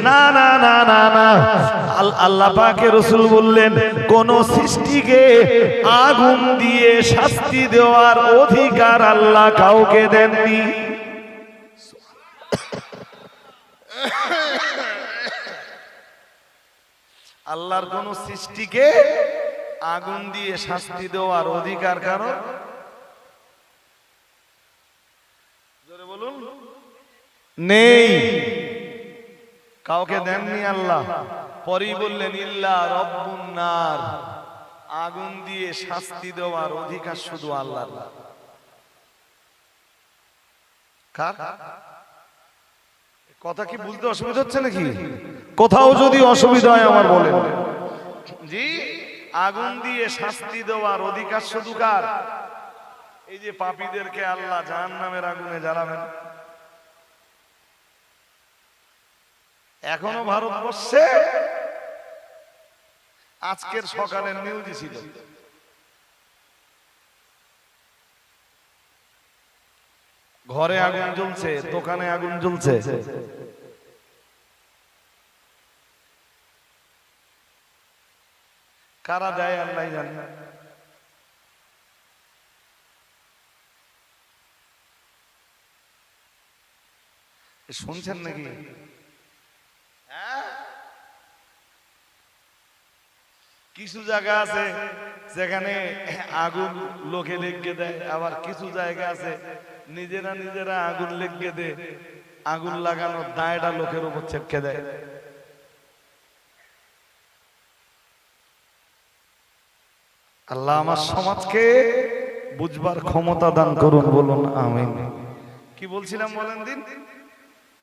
না না না না না। আল্লাহ পাকে রসুল বললেন, কোন সৃষ্টিকে আগুন দিয়ে শাস্তি দেওয়ার অধিকার আল্লাহ কাউকে দেননি। আল্লাহর কোন সৃষ্টিকে আগুন দিয়ে শাস্তি দেওয়ার অধিকার কারও? জোরে বলুন। নেই। কাউকে দেননি আল্লাহ। পরেই বললেন, ইল্লা রব্বুন্নার আগুন দিয়ে শাস্তি দেওয়ার অধিকার শুধু আল্লাহ কথা কি বুঝতে অসুবিধা হচ্ছে নাকি? কোথাও যদি অসুবিধা হয় আমার বলে জি, আগুন দিয়ে শাস্তি দেওয়ার অধিকার শুধু কার? এই যে পাপীদেরকে আল্লাহ জাহান নামের আগুনে জ্বালাবেন। এখনও ভারতবর্ষে আজকের সকালের নিউজই ছিল ঘরে আগুন জ্বলছে দোকানে আগুন জ্বলছে। কারা দেয় আল্লাহ জানে। শুনছেন নাকি? কিছু জায়গা আছে যেখানে আগুন লোকে লেগে দেয়, আবার কিছু জায়গা আছে নিজেরা নিজেরা আগুন লেগে দেয়, আগুন লাগানোর দায়টা লোকের উপর চেপকে দেয়। আল্লাহ আমার সমাজকে বুঝবার ক্ষমতা দান করুন, বলুন, আমিন। কি বলছিলাম বলেন দিন?